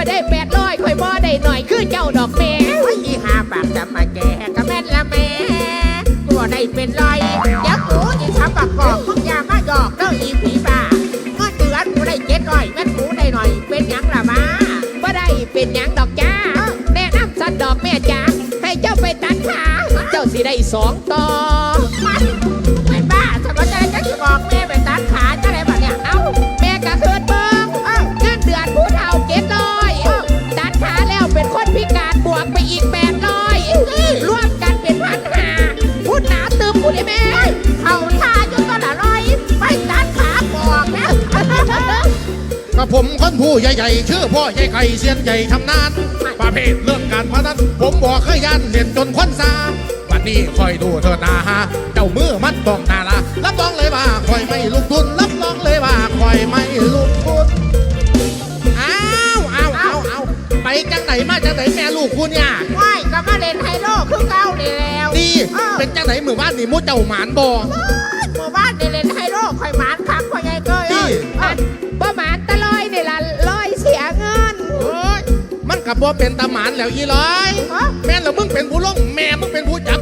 อยได้แปดร้อยคอยบอได้หน่อยคือเจ้าดอกแหม่โอ้ยอีหาปากจะมาแกกะแม่นละแม่กูบ่ได้เป็นรอยเดี๋ยวกูจะทำปากกอกมึงอย่ามาหยอกเด้ออีผีบ้าเงินเดือนกูได้เจ็ดร้อยแม่นกูได้หน่อย เป็นหยังล่ะมาบ่ได้เป็นหยังดอกจ้าแนะนำสัตว์ดอกแม่จ้าให้เจ้าไปตัดขาเจ้าสิได้สองต่อมันเป็นบ้าสมมติจะจะสิบอกแม่ เขาทาจนก็ละร้อยไปตัดขาบอกนะกับผมคนผู้ใหญ่ๆชื่อพ่อใหญ่ไก่เซียนใหญ่ทำนาน ประเภทเรื่องการพนันผมบอกเคยยันเล่นจนควันซาวันนี้คอยดูเธอนาฮะเจ้ามือมันต้องนาละรับรองเลยว่าคอยไม่ลงทุนรับรองเลยว่าคอยไม่ลงทุนอ้าวอ้าวอ้าวอ้าวไปจังไหนมาจังไหนแม่ลูกคุณเนี่ยว่ายก็มาเล่นไฮโลคือเก่านี่แล้วดี เป็นจังไหนมือบ้านนี่มุดเจ้าหมานบ่หมู่บ้านได้เล่นไฮโลคอยหมานคักคอยใหญ่เกยเอ้ยอันบ่หมานตะลอยนี่ล่ะลอยเสียเงินโอ้ยมันกับบ่เป็นตาหมานแล้วอีร้อยฮะแม่นแล้วมึงเป็นผู้ลงแม่มึงเป็นผู้จับ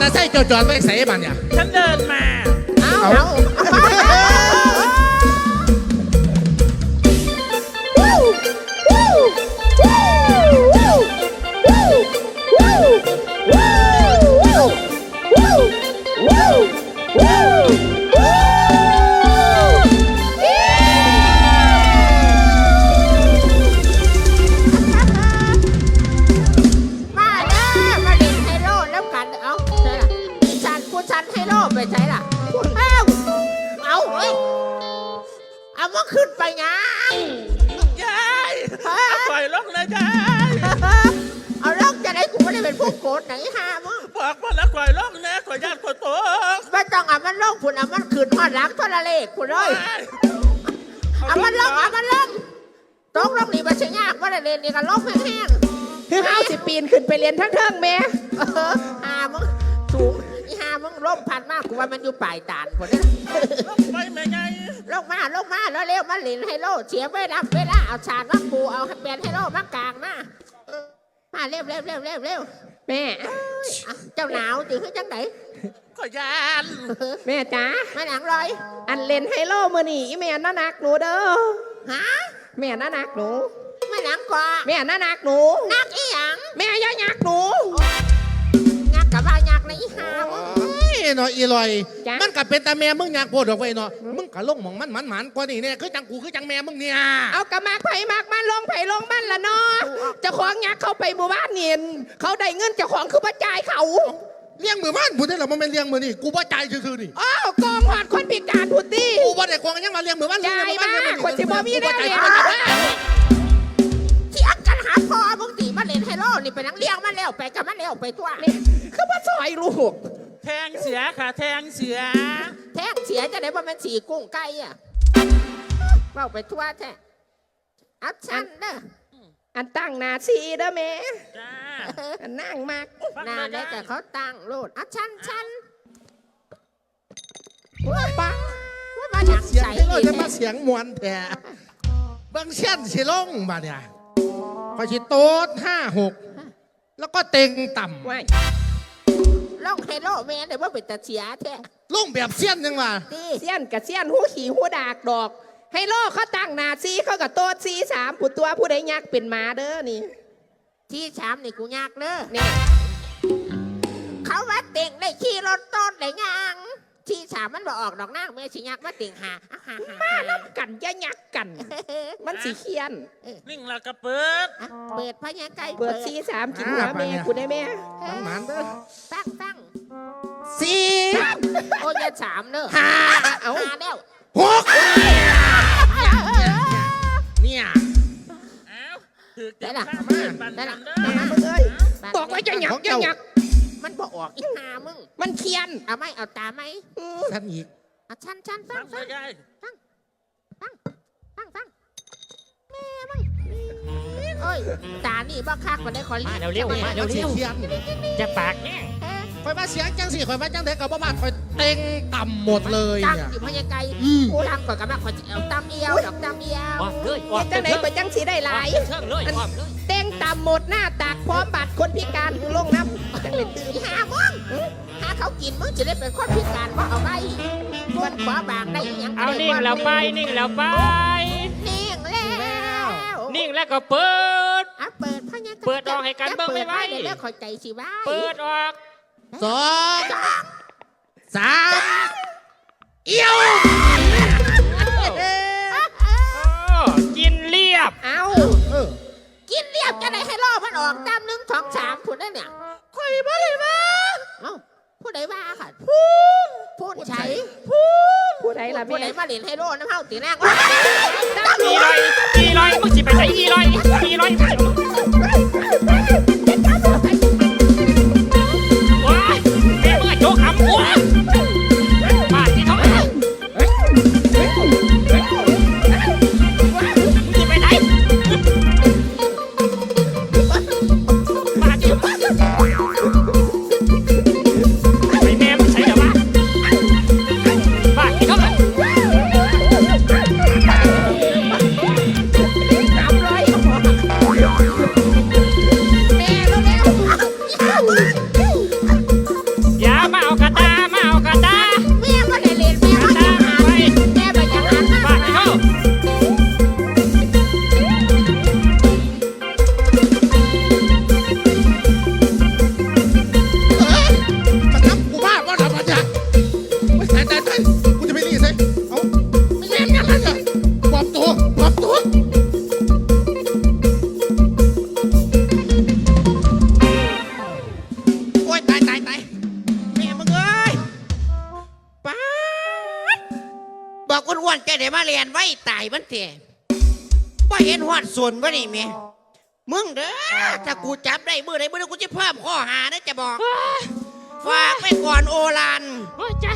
เตอร์ไซค์จอดๆไปใส่บ้านเนี่ย ฉันเดินมา เอาเอาเอามา ไปเรียนทั้งเทิงแม่ๆเออหามึงสูงอีหามึงล่มพันมากกูว่ามันอยู่ปลายตานผุนเนี่ยไปแม่ไงลงมาลงมาแล้วเร็วมาเล่นไฮโลเสียเวลาเวลาเอาชาดมาปูเอาแบนไฮโลมากลางมามาเร็วเร็วเร็วเร็วเร็วแม่อะเจ้าหนาวตื่นขึ้นจังไหนขอญาติแม่จ๋ามาหนังลอย อันเล่นไฮโลมื้อนี้อีแม่น่านักหนูเด้อฮะแม่น่านักหนู มาหนังกว่าแม่น่านักหนู นักอีหยังแม่อย่ายักหนูงักกับว่างักในอีหามึงโอ้ยเนาะอีลอยจ๊ะมันกับเป็นตาแม่มึงอยากโพดออกไปเนาะมึงกะลงหมองมันหมันหมันกว่านี่เนี่ยคือจังกูคือจังแม่มึงเนี่ยเอากระมากไผ่มากมันลงไผ่ลงมันละเนาะเจ้าของยักเข้าไปหมู่บ้านเนียนเขาได้เงินเจ้าของคือประจายเขาเลี้ยงมือบ้านพูดได้หรอมันเป็นเลี้ยงมือนี่กูบ่จ่ายซื่อๆนี่อ้าวกองหอดคนพิการพุดดี้ กูบ่ได้ควงยังมาเลี้ยงมือบ้านจ่ายเลี้งมือบ้มากคนสิบ่มีแน่กูเลย งตีมาเล่นไฮโลนี่เป็นนังเลี้ยงมาแล้วไปกับมันแล้วไปตัวนี่คือว่าซอยลูก แทงเสียค่ะ แทงเสียแท้งเสียจะได้ว่ามันสีกุ้งไก่อะเว้าไปทั่วแท้อัพชันเด้ออันตั้งหนาซีเด้อแม่จ้า อันนั่งมากฟังนามาได้ ได้แต่เขาตั้งโลดอัพชันชันว้าป้าว่ามาหนักเสียงใสให้เราอีกจะมาเสียงมวนแท้เบิ่งเช่นสิลงมาเนี่ย พอชิโต๊ดห้าหกแล้วก็เต็งต่ว้ายล่องไฮโลแม่เดี๋ยวว่าเป็นตาเสียแท้ำลงแบบเสี้ยนยังว่าดีเสี้ยนกับเสี้ยนหูขี่หูดากดอกให้โลกเขาตั้งหนาซีเขากับโต๊ดซีสามผู้ตัวผู้ใดยักเป็นหมาเด้อนี่ที่ชามนี่กูยากเด้อนี่เขาว่าเต่งได้ขี่รถต้นได้ยาง ที่สามมันบ่ออกดอกนางแม่สิยักมาติงหาอะหาหามาหานับกันจะยักกัน มันสีเขียนนิ่งล้วก็เปิด อะเปิดพญาไก่เปิดซีสามกินหัวแม่กูได้แม่มันหมันเด้อ ตั้งตั้งสี่โอ้ยอย่าสามเนอห้าเอาหาแล้วหกเนี่ยเอ้าถือได้เจ็บล่ะข้ามเปิดปันได้กัล่ะนเด้อามาอมึงเอ้ยบอกว่าจะหยักจะหยัก มันบ่ออกอีหามึง มันเขียนเอาไหมเอาตาไหมท่านอีกเอาชันชันฟังทำฟัได้งไงฟังฟังแม่มึงโอ้ยตานี่บ่คักกว่าได้ขอมาเร็วๆมาเร็วเสียเทียนๆจะปากแห้งคอยมาเสียงจังสิคอยมาจังเด็กกับบ้านคอยเต็งต่ำหมดเลยตั้งเนี่ยอยู่พญาไก่อืมกูตั้งก่อนกับมาขอจะเอาตำเอียวดอกตำเอียวออมเลยออมจังไหนไปจังสีได้หลายเชิงเลยออ มเลยเต้งตามหมดหน้าตากพร้อมบัตรคนพิการลงน้ำจังเลยตื่นอีหามึงหาเขากินมึงจะได้เป็นคนพิการว่าเอาไปมันขวาบางได้อีหยังเอานิ่งแล้วไปนิ่งแล้วไป นิ่งแล้วนิ่งแล้วก็เปิดอะเปิดพญาไก่เปิดออกให้กันเบิ่งไม่ไหวเดี๋ยวเลิกขอใจสิว่าเปิดออกสองสามเอี้ยวโอ้กินเรียบ เอาเออ กินเรียบจะได้ให้ล่อมันออกตามหนึ่งสองสามผุดนั่นเนี่ยใครบ้าเลยบ้าเอ้าผู้ใดว่าค่ะผู้ผู้ใช้ผู้ใดล่ะผู้แม่ใดมาเล่นไฮโลน้ำเฮาตีนางอีลอยอีลอยมึงสิไปไหนอีลอยอีลอย เถอะว่าเห็นหอดส่วนวะนี่เมียมึงเด้อถ้ากูจับได้มือใดมือนั้นกูจะเพิ่มข้อหานะจะบอกฝากไปก่อนโอลานโอ้ยจ้า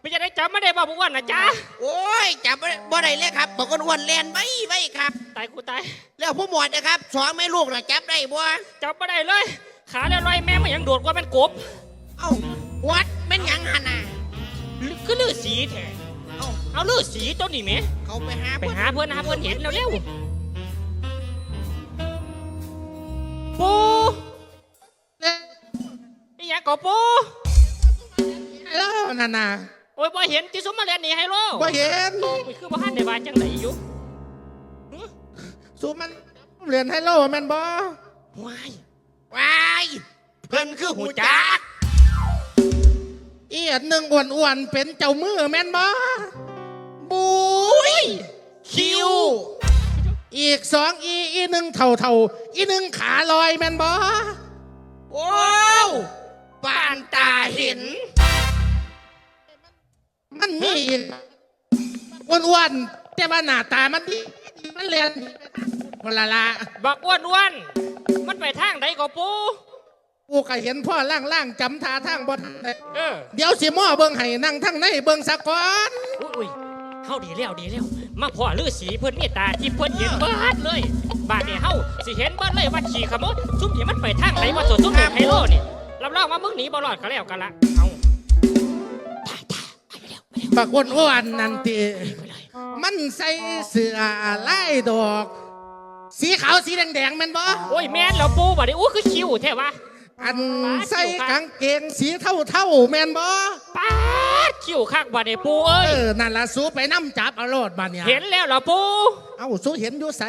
ไม่จะได้จำไม่ได้บอกผมว่านะจ้าโอ้ยจับบ่ได้บ่ได้เลยครับบอกอ้วนๆเรียนไว้ไว้ครับตายกูตายแล้วผู้หมวดนะครับสองแม่ลูกน่ะจับได้บ่จำไม่ได้เลย ขาแล้วลอยแม่มันยังโดดกว่าเป็นกบเอ้าวัดเป็นหยังหันน่ะก็ลือสีแท้ เอาเอาลือสีตัวนี้ไหมเขาไปหาไปเพิ่นหาเพื่อนหาเพื่อนเห็นแล้วเร็วปูนี่ยังก่อปูแล้วนานาโอ้ยบ่เห็นที่สมมาเรียนนี่ให้โลบ่เห็นโอ้ยคือบ้านในบ้านจังไหนอยู่สูมันเรียนให้โลแม่นบ่ว้ายวายเพิ่นคือหูจักอีอันหนึ่งอ้วนๆเป็นเจ้ามือแม่นบ่บุย คิว อีกสองอีอีหนึ่งเท่าเท่าๆอีหนึ่งขาลอยแม่นบ่ว้าวปานตาเห็นมันมีอีกอ้วนๆแต่ว่าหน้าตามันดีมันเรียนคนละละบักอ้วนอ้วนๆมันไปทางใดก่อปูกูก็เห็นพ่อล่างๆจำท่าทางบ่ทันได้เออเดี๋ยวสิหม้อเบิ่งให้นั่งทั้งในเบิ่งสะก่อน อุ้ยอุ้ย เฮาดีแล้วดีแล้ว มาพ่อลือสีเพิ่นเมตตาที่เพิ่นเห็นเบิดเลย บาดนี้เฮาสิเห็นเบิดเลยว่าขี่ขโมยซุ่มนี่มันไปทางไหนว่าตัวซุ่มนี่ไฮโลนี่รับรองว่ามึงหนีบ่รอดก็แล้วกันละเอาปากอ้วนๆนั่นติไปเลยมันใส่เสื้อลายดอก สีขาวสีแดงๆแม่นบ่โอ้ยแม่นแล้วปูบัดนี้อู้คือคิวแท้วะอันใส่กางเกงสีเท่าๆแม่นบ่ป๊าด คิวคักบัดนี้ปูเอ้เอยอนั่นล่ะสู้ไปน้ำจับเอาโลดบาดเนี่ยเห็นแล้วเหรอปู เอ้าสู้เห็นอยู่ใส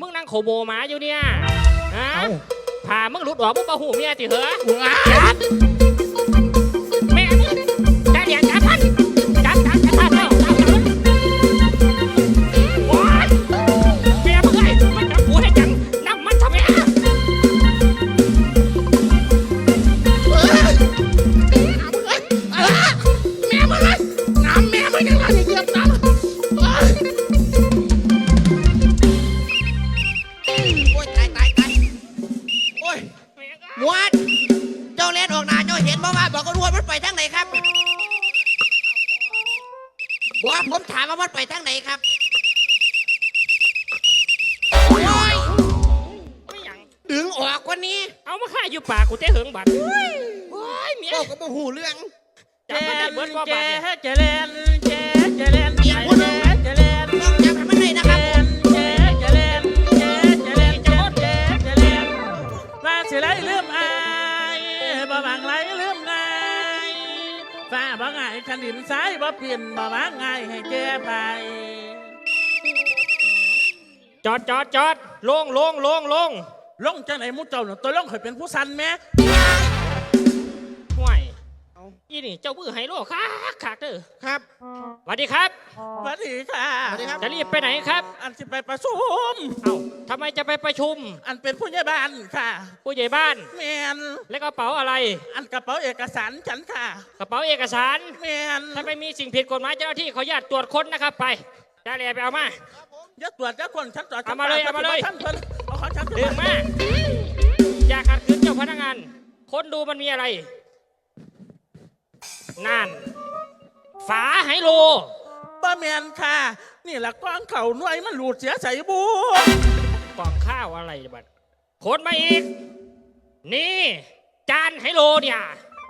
มึงนั่งโขโมหมาอยู่เนี่ยฮะเอ้าพามึงหลุดออกมึงบ่หูเมียติเหรอ ว้าจั บ่บางไรลืมง่ายฟ้าบ่ง่ายขันดินซ้ายบ่เปลี่ยนบ่บางง่ายให้แก้ไป จอดจอดจอดลงลงลงลงลงจังไหนหมูเจ้าหนูตัวลงเคยเป็นผู้สันแม่ห่วย อีนี่เจ้ามือไฮโลคักคักเด้อครับสวัสดีครับสวัสดีค่ะสวัสดีครับ จะรีบไปไหนครับ อันสิไปประชุมเอ้าทำไมจะไปประชุม อันเป็นผู้ใหญ่บ้านค่ะผู้ใหญ่บ้านแมนและกระเป๋าอะไร อันกระเป๋าเอกสารฉันค่ะ กระเป๋าเอกสารแมนถ้าไม่มีสิ่งผิดกฎหมายเจ้าหน้าที่ขออนุญาตตรวจค้นนะครับไปได้เลยไปเอามาอย่าตรวจอย่าคนฉันตรวจเอามาเลยเอามาเลยฉันเพิ่นเอาของฉันดึงมาอย่าขัดขืนเจ้าพนักงาน คนดูมันมีอะไร นั่น ฝาไฮโลบ่แมนค่ะ นี่แหละก้อนเข่าหน่วยมันหลุดเสียใส่บูกล่องข้าวอะไรบัดขนมาอีก นี่ จานไฮโลเนี่ย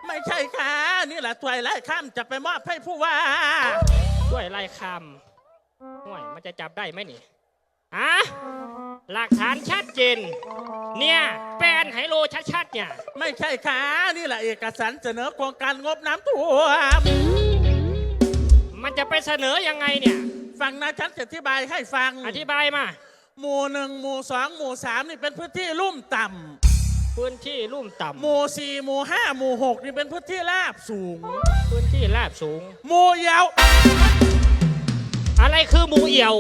ไม่ใช่ค่ะ นี่แหละถวยไล่ข้ามจะไปมอบให้ผู้ว่า ด้วยลายคำห่วยมันจะจับได้ไหมนี่ฮะ หลักฐานชัดเจน เนี่ยแปลนไฮโลชัดๆเนี่ย ไม่ใช่ค่ะ นี่แหละเอกสารเสนอโครงการงบน้ำท่วมมันจะไปเสนอยังไงเนี่ย ฟังนะฉันจะอธิบายให้ฟัง อธิบายมา หมู่หนึ่งหมู่สองหมู่สามนี่เป็นพื้นที่ลุ่มต่พื้นที่ลุ่มำต่ำหมู่สี่หมู่ห้าหมู่หกนี่เป็นพื้นที่ราบสูง พื้นที่ราบสูง หมู่เยาวอะไรคือหมูเอี่ยว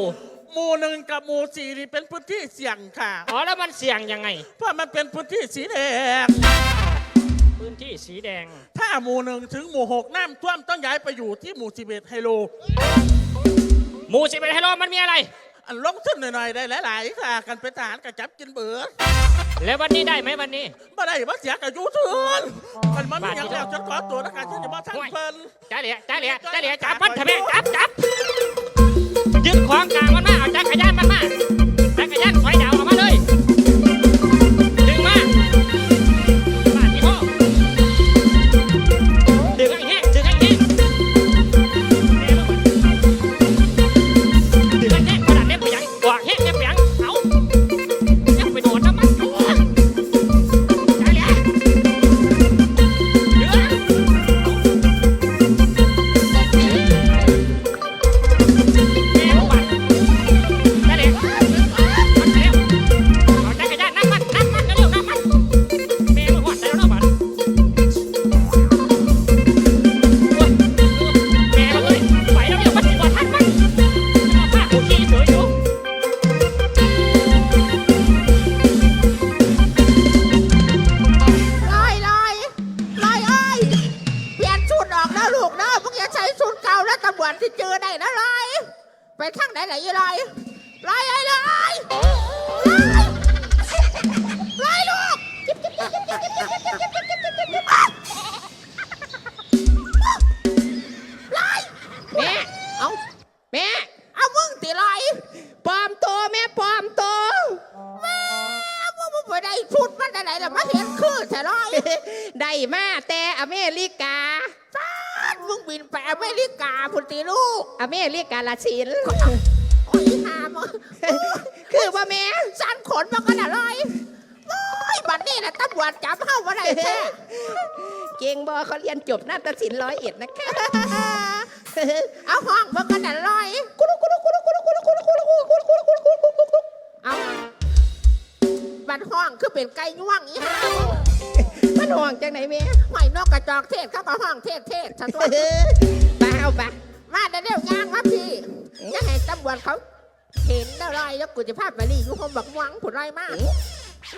หมู่หนึ่งกับหมู่สี่นี่เป็นพื้นที่เสี่ยงค่ะ อ๋อแล้วมันเสี่ยงยังไง เพราะมันเป็นพื้นที่สีแดง พื้นที่สีแดง ถ้าหมู่หนึ่งถึงหมู่หกน้ำท่วมต้องย้ายไปอยู่ที่หมู่สิบเอ็ดไฮโล หมูสิบเอ็ดไฮโลมันมีอะไร อันลงทุนหน่อยๆได้หลายๆค่ะ กันเป็นทหารกับจับกินเบื่อแล้ววันนี้ได้ไหมวันนี้ บ่ได้บ่เสียกับยูทูนมันมันมีอย่างแล้วฉันขอตัวนะคะฉันจะมาทั้งเพิ่นจ้าเหลียจ้าเหลียจ้าเหลียจับมันทำไมจับจับ ยึดของกลางมันมาเอาจักรยานมันมาจักรยานถอยดาว ตำรวจที่เจอได้นะลอยไปทางไหนไหนลอยลอยไอ้ลอยลอยลูกแม่เอาแม่เอามึ ชุดมันได้ไหนล่ะมาเห็นคือแต่ลอยได้มาแต่อเมริกาฟาดมึงบินไปอเมริกาพุ่นตีลูกอเมริกาลาชิน โอ้ยหามึงคือว่าแม่สันขนมันก็น่ะลอยโอ้ยบัดนี้นะตำรวจจับเข้ามาได้แท้เก่งบอเขาเรียนจบนาฏศิลป์ร้อยเอ็ดนะคะ เอาห้องมันก็น่ะลอยเอา บัดห้องคือเป็นไก่ย่วงอีห่ามันห่วงจังไหนแม่หอยนกกระจอกเทศเข้ามาห้องเทศเทศซะตัวไปเอาไปมาเดี๋ยวเดี๋ยวย่างมาพี่อย่าให้ตำรวจเขา เห็นแล้วลอยแล้วกูจะพาไปรีอยู่ห้องบักม่วงผุดลอยมาก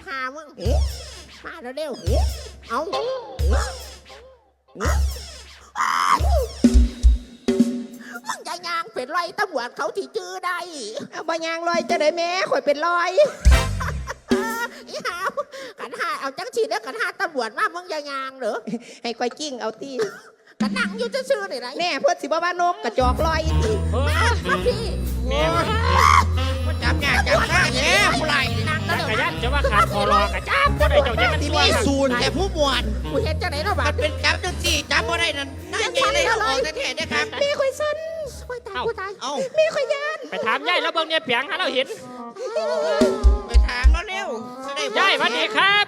หามึงมาเดี๋ยวเดี๋ยวเอามึงอย่าย่างเป็นไรตำรวจเขาที่จื้อได้เอาบะยางลอยจังไหนแม่ข่อยเป็นลอย อีหาวกันหาเอาจังฉีดแล้วกันหาตำรวจมามึงอย่ายางเหรอให้ข่อยกิ้งเอาตีกันนั่งอยู่ซื่อๆนี่ไรแน่เพื่อสิบ่ว่านกกระจอกลอยตีเฮ้ยมาพี่แม่มันจับยากจับข้าแย่ผู้ไรนั่งก็จัเดี๋ยวกรยานจะว่าขาดคอรอกระจ้าบ่ได้เจ้าจะมันสวยมีศูนย์แต่ผู้หมวดกูเห็นจังไหนเนาะบามัดนเป็นจับจังสี่จับบ่ได้นั่นนั่นไงเลยเอาออกแต่แท้ๆนะครับ มีข่อยสั่นข่อยตายกูตายเอ้า มีข่อยยานไปถามยายแล้วเบิ่งเนี่ยเปียงหาเราเห็นไยายสวัสดีครับ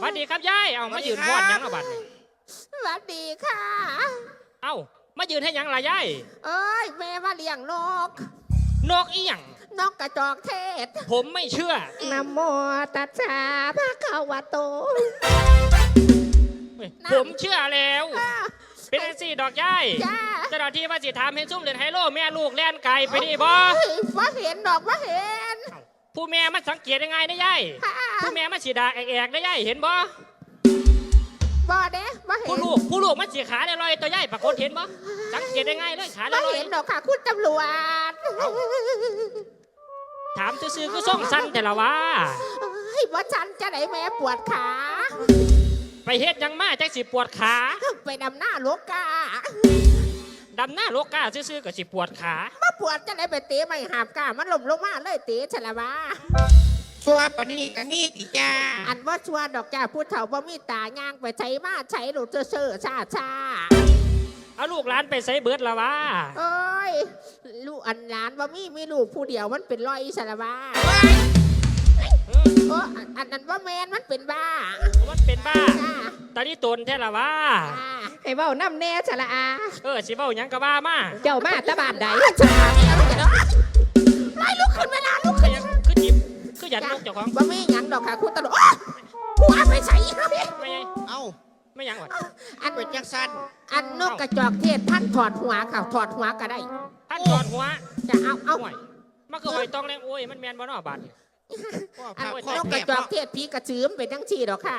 สวัสดีครับยายเอามายืนพอดหยังเอาบัดนี่สวัสดีค่ะ เอ้ามายืนให้หยังล่ะยายเอ้ยแม่มาเลี้ยงนก นกอีหยังนกกระจอกเทศผมไม่เชื่อนะโมตัสสะภะคะวะโตเฮ้ยน่ะผมเชื่อแล้วอ่าเป็นจังสี่ดอกยายจ้าเจ้าหน้าที่ว่าสิถามเห็นซุ่มเล่นไฮโลแม่ลูกแล่นไก่ไปนี่บ่เฮ้ยว่าเห็นดอกว่าเห็น ผู้แม่มันสังเกตยังไงนะยายค่ะผู้แม่มันสีดาแอกๆนะยายเห็นบ่บ่เด้ว่าเห็ผู้นลูกผู้ลูกมันสีขาลอยๆตัวยายปรากฏเห็นบ่สังเกตยังไงเลยขาลว่าอยเห็นดอกค่ะคุณตำรวจๆถามซื่อๆก็ส่งสั้นแต่ละว่าเฮ้ยว่าฉันจะไหนแม่ปวดขา ไปเฮ็ดหยังมาจักสิปวดขา ไปดำหน้าโลกาดำหน้าโลกาซื่อๆก็สิปวดขามา ปวดจะไหนไปเตะไม่หาบกามันหล่มลงมาเลยเตะฉละวะชัวปานนี้กันนี่ติจ้าอันว่าชวนดอกจ้าพูดเถ่าบ่มีตาย่างไปใช้มาใช้หลุดเซ่อๆชาชาเอาลูกหลานไปใส่เบิดละว่าเอ้ยลูกอันหลานว่ามีมีลูกผู้เดียวมันเป็นรอยฉละวะอืมโอ้อันอันนั้นว่าแมนมันเป็นบ้า มันเป็นบ้าจ้าตานี่ตนแท้ละว่า จ้าให้เว้าน้ำแน่ฉละอาเออสิเว้าหยังก็ว่ามาเจ้ามาตะบานใดฉลาดเนี่ยมันจะไล่ลุกขึ้นเวลาลุกคืขึ้อนยังคือจิบคือหยันนกเจ้าของบ่มีหยังดอกค่ะคุณตำรวจโอ๊ยหัวไปใส่ครับพี่ไม่ไงเอ้าไม่หยังวะอันเป็นจังสันอันนกกระจอกเทศท่านถอดหัวค่ะถอดหัวก็ได้ท่านถอดหัวจะเอาเอาห่วยมันก็หอยต้องแรงโอ้ยมันแมนบ่เนอบาดนี่พ่ออันพานพ่อกกแม่ระจอกเนาะเทศผีกระชือมเป็นทั้งชีดอกค่ะ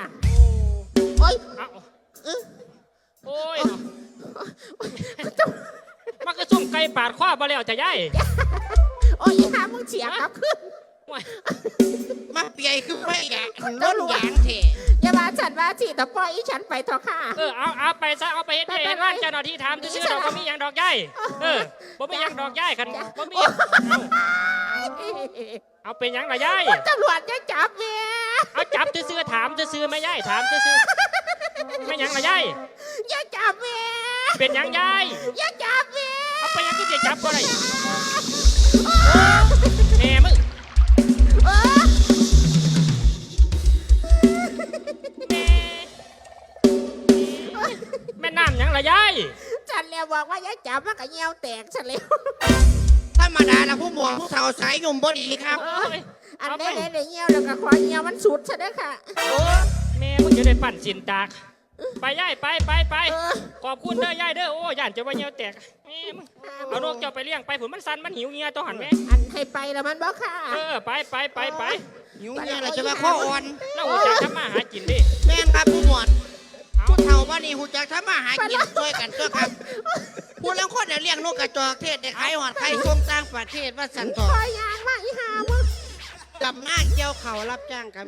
โอ้ยเอาเอ้ย โอ้ยมันก็ซุ่มไก่ปาดข้อบ่แล้วจะย่ายโอ้ยอีหามึงเฉียบครับขึ้นมาเปียคือไม่อยากล้นยางเถะอย่ามาฉันว่าชีแต่ปล่อยอีฉันไปเถอะค่ะ เออเอาเอาไปซะเอาไปเฮ็ดให้เห็นว่าเจ้าหน้าที่ถามซื่อๆดอกบ่มีหยังดอกย่ายเออบ่มีหยังดอกย่ายคันบ่มีเอาเป็นยังล่ะย่ายตำรวจจะจับเมียเอาจับซื่อถามซื่อๆแม่ย่ายถามซื่อไม่ยังล่ะย่าย อย่าจับเมียเป็นหยังย่ายอย่าจับเมียเอาไปหยังก็จะจับบ่ได้แม่มึงเออแม่น้ำหยังล่ะย่ายฉันแล้วบอกว่าอย่าจับมันก็เงี้ยวแตกฉันแล้วธรรมดาละผู้หมวดผู้เฒ่าสายหนุ่มบ่ดีครับเอ้ยอันเอาไปนี้ได้เงี้ยวแล้วก็ขอเงี้ยวมันสุดฉันด้วยค่ะ แม่มึงจะได้ปั่นสินตาก ไปย่ายไปไปไปเออ ขอบคุณเด้อย่ายเด้อโอ้ย่านจะว่าเหี่ยวแตกแม่มึงเอานกเจ้าไปเลี้ยงไปผมมันสันมันหิวเงียต้องหันแม่อันให้ไปแล้วมันบอกค่ะเออไปไปไปไปหิวเนี่ยเราจะมาข้ออ่อน แล้วหัวใจทำมาหากินดิแม่นครับผู้หมวดเอาผู้เฒ่าบ้านนี้หูจักทำมาหากินช่วยกันก็ครับผู้เลี้ยงคนเดี๋ยวเลี้ยงนกกระจอกเทศเด็กขายหอดไข่ส่งต่างประเทศว่าสันทอคอยยางมาอีหามึงกลับมาเกี่ยวเขาวรับจ้างครับ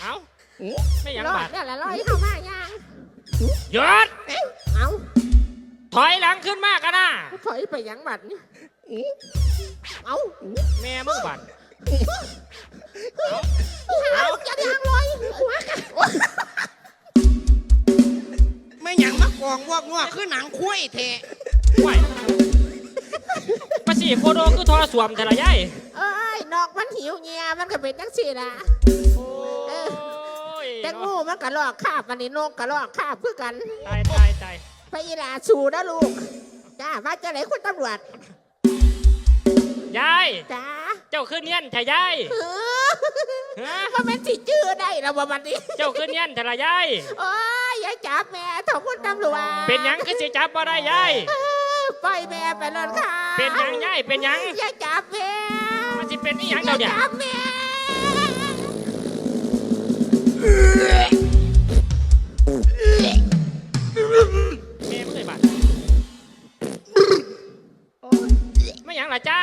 เอาไม่หยังรอบาดดเนี่ยละร้อยเข้ามายาง หยศเอาถอยหลังขึ้นมากกันนะถอยไปหยังบัดนี่เอาแม่มึงบาดเอาจะยางลอยหัวกันไม่หยังมากองวอกงัวคือหนังคุ้ยเทะห่วยมาสีโคโดคือทอสวมแต่ละย่ายเอ้ยนอกมันหิวเงียมันก็เป็นจังสี่ละ โอ้ยแต่งูมันก็ลอกคาบมันนี่นกก็ลอกคาบเพื่อกันตายตายตายไปอีหลาสูนะลูกจ้ามาจะไหนคุณตำรวจยาย จ้าเจ้าขึ้นเนียนแต่ยายเออฮะก็เป็นสิจื้อได้แล้วว่ามันนี้เจ้าขึ้นเนียนแต่ละยาย โอ้ยอย่าจับแม่ถอคุณตำรวจเป็นหยังคือสิจับบ่ได้ยาย เออปล่อยแม่ไปเลยค่ะเป็นหยังยายเป็นหยัง อย่าจับแม่มันสิเป็นอีหยังอย่าเดี๋ยวเนี่ย จับแม่ แม่มึงเลยบาดไม่หยังล่ะจ้า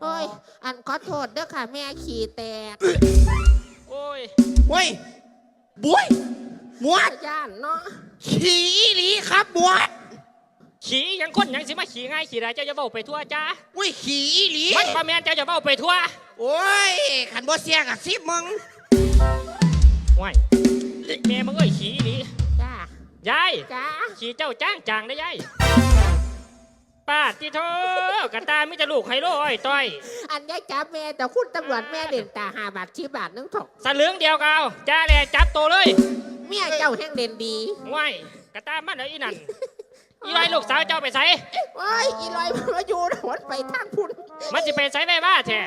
โอ้ย อันขอโทษเด้อค่ะ แม่ขี่แตกโอ้ยเว้ยบุ้ยหมวดย่านเนาะขี่อีหลีครับหมวดขี่หยังคนหยังสิมาขี่ง่ายขี่ได้เจ้าจะเบ้าไปทั่วจ้าอุ้ยขี่อีหลีมันบ่แม่นเจ้าจะเบ้าไปทั่วโอ้ยขันบ่เสียกับซิบมึง ว้ายแม่มึงเอ้ยขี่นี่จ้า ยาย จ้า ขี่เจ้าจ้างจางได้ยายป้าติโทกระตามิจะลูกไฮโลอ้อยต้อยอันยายจับแม่แต่คุณตำรวจแม่เด่นตาหาบาทชีบาทนึงถกสลึงเดียวกเอาจ้าแลจับตัวเลยเมียเจ้าแห่งเด่นดีง่ายกระตามันเอาอีนั่นอีไรลูกสาวเจ้าไปใส่โอ้ยอีลอยมันมาอยู่นะหวนไปทางพุ่นมันจะไปใส่ไปบ้าแท้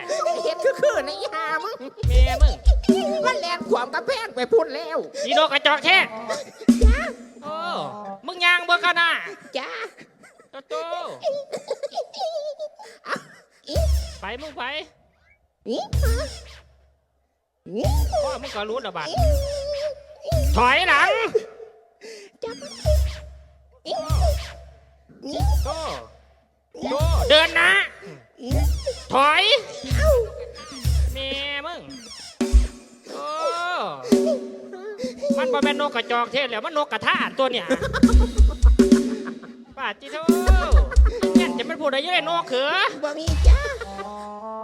เห็นคือคือๆในะอีหามึงแม่มึง มันแลนขวามกระแพงไปพุ่นแล้วอีโนกระจอกแท้จ้าโอ้มึงยางเบิ่งกันนะจ้าโตโตไปมึงไปอีพ่อมึงก็รู้ระบาดถอยหลังจับโตโตเดินนะ ถอย บ่แม่นนกกระจอกเทศแล้วมันนกกระทาตัวเนี่ยป้าจิโตเนี่ยจะเป็นผู้ใดอยังได้นกเขือบ่มีจ้า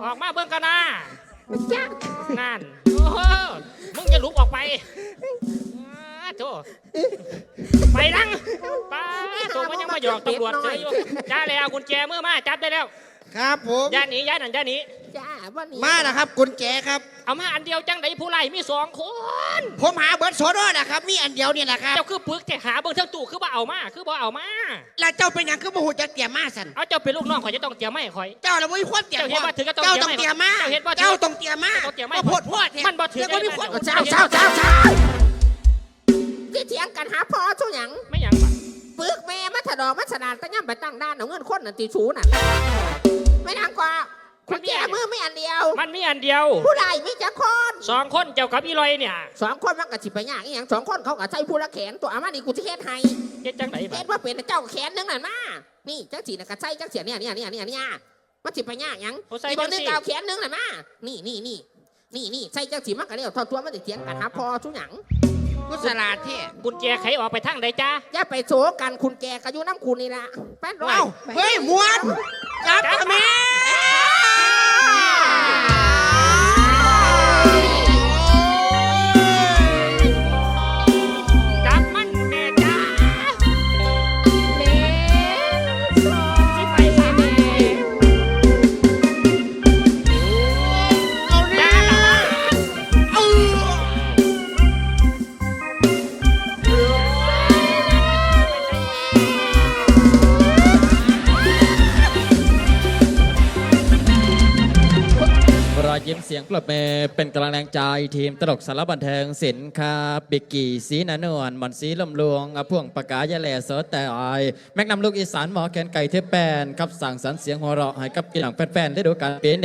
ออกมาเบิ่งกันนะจ้านั่นโอ้โหมึงอย่าลุกออกไปอ้าโธ่ไปนั่งป้าโธ่มันยังมาหยอกตำรวจเฉยอยู่จ้าแล้วกุญแจมือมาจับได้แล้ว ครับผมย่าหนีย่านั่นย่าหนีจ้าบ่หนีมานะครับ กุญแจครับ เอามาอันเดียวจังไดผู้ไล่มีสองคนผมหาเบิร์ดโซโดนะครับ มีอันเดียวเนี่ยแหละครับ เจ้าคือปึกแต่หาเบิ่งเทั้งตู้คือบ่เอามาคือบ่เอามา แล้วเจ้าเป็นหยังคือบ่หูจักเตรียมมาสันเอาเจ้าเป็นลูกน้องข่อยจะต้องเตรียมไม่ข่อย เจ้าเราไม่มีคนเตรียมเจ้าเห็นว่าถือก็ต้องเจ้าต้องเตรียมมาเจ้าเห็นว่าถือเจ้าต้องเตรียมมาเจ้าต้องเตรียมมาบ่โพดโพดแท้มันบ่ถือแล้วก็มีคนเจ้าเจ้าเจ้าเจ้าที่เถียงกันหาพอทุกอย่างไม่หยังบัดปึกแม่มาถดอกมาฉนานตะย่ำไปตั้งด้านเอาเงินคนนั่นตีชูน่ะ ไม่นางกว่าคุณแจมือไม่อันเดียว มันมีอันเดียวผู้ใดไม่จะคนสองคนเจ้ากับอีลอยเนี่ยสองคนมันก็สิไปยากอีหยังสองคนเขาก็ใช้ผู้ละแขนตัวอามานี่กูจะเฮ็ดให้เฮ็ดจังไดบัเฮ็ดดว่าเป็นเจ้าแขนนึงนั่นมานี่จังสีน่ะก็ใช้จังเสียเนี่ยเนี่ยเนี่ยเนี่ยเนี่ยมันสิไปยากหยังโอ้ใส่อีกคนนึงจังสิก็เอาแขนนึงนั่นมานี่นี่นี่นี่นี่ใช้จังสีมันก็เรียกทอตัวมันสิเถียงกันหาพอทุกอย่างกุศลาดแท้กุญแจไขออกไปทางใดจ้าอย่าไปโศกันคุณแกก็อยู่น้ำคุณนี่ละแป้นร้อยเอ้าเฮ้ยหมวด จับทำไมจั เป็นกำลังแรงใจทีมตลกสารบันเทิงศิลป์ครับบิกกี้สีนานวลหมอนสีลมลวงอพ่วงปากกายะแหล่เสแต่อยแม็กนำลูกอีสานหมอแกนไก่เทปแปนครับสั่งสรรเสียงหัวเราะให้กับกีฬาแฟนๆได้ดูการเปลี่ยน